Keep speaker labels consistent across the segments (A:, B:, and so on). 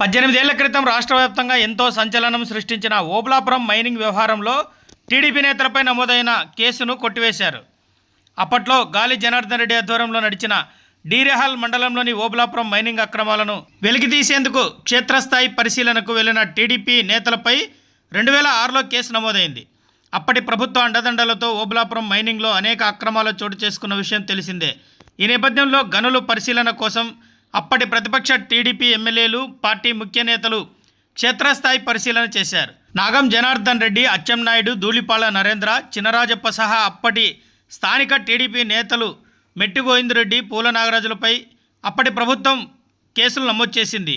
A: పద్దెనిమిదేళ్ళ క్రితం రాష్ట్ర వ్యాప్తంగా ఎంతో సంచలనం సృష్టించిన ఓబ్లాపురం మైనింగ్ వ్యవహారంలో టీడీపీ నేతలపై నమోదైన కేసును కొట్టివేశారు. అప్పట్లో గాలి జనార్దన్ రెడ్డి ఆధ్వర్యంలో నడిచిన డీరెహాల్ మండలంలోని ఓబ్లాపురం మైనింగ్ అక్రమాలను వెలికితీసేందుకు క్షేత్రస్థాయి పరిశీలనకు వెళ్ళిన టీడీపీ నేతలపై రెండు వేల ఆరులో కేసు నమోదైంది. అప్పటి ప్రభుత్వ అండదండలతో ఓబ్లాపురం మైనింగ్లో అనేక అక్రమాలు చోటు చేసుకున్న విషయం తెలిసిందే. ఈ నేపథ్యంలో గనులు పరిశీలన కోసం అప్పటి ప్రతిపక్ష టీడీపీ ఎమ్మెల్యేలు పార్టీ ముఖ్య నేతలు క్షేత్రస్థాయి పరిశీలన చేశారు. నాగం జనార్దన్ రెడ్డి అచ్చెన్నాయుడు ధూళిపాల నరేంద్ర చినరాజప్ప సహా అప్పటి స్థానిక టీడీపీ నేతలు మెట్టి గోవిందరెడ్డి పూల నాగరాజులపై అప్పటి ప్రభుత్వం కేసులు నమోదు చేసింది.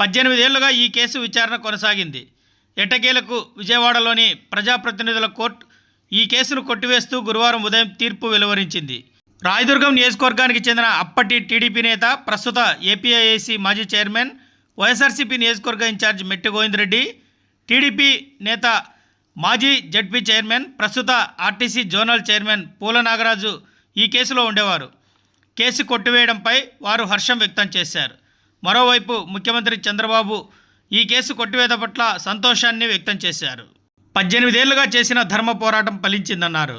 A: పద్దెనిమిదేళ్ళుగా ఈ కేసు విచారణ కొనసాగింది. ఎటకేలకు విజయవాడలోని ప్రజాప్రతినిధుల కోర్టు ఈ కేసును కొట్టివేస్తూ గురువారం ఉదయం తీర్పు వెలువరించింది. రాయదుర్గం నియోజకవర్గానికి చెందిన అప్పటి టీడీపీ నేత ప్రస్తుత ఏపీఐఏసీ మాజీ చైర్మన్ వైఎస్ఆర్సీపీ నియోజకవర్గ ఇన్ఛార్జ్ మెట్టి గోవిందరెడ్డి టీడీపీ నేత మాజీ జడ్పీ చైర్మన్ ప్రస్తుత RTC zonal chairman Poola Nagaraju ఈ కేసులో ఉండేవారు. కేసు కొట్టివేయడంపై వారు హర్షం వ్యక్తం చేశారు. మరోవైపు ముఖ్యమంత్రి చంద్రబాబు ఈ కేసు కొట్టివేత పట్ల సంతోషాన్ని వ్యక్తం చేశారు. పద్దెనిమిదేళ్ళుగా చేసిన ధర్మ పోరాటం ఫలించిందన్నారు.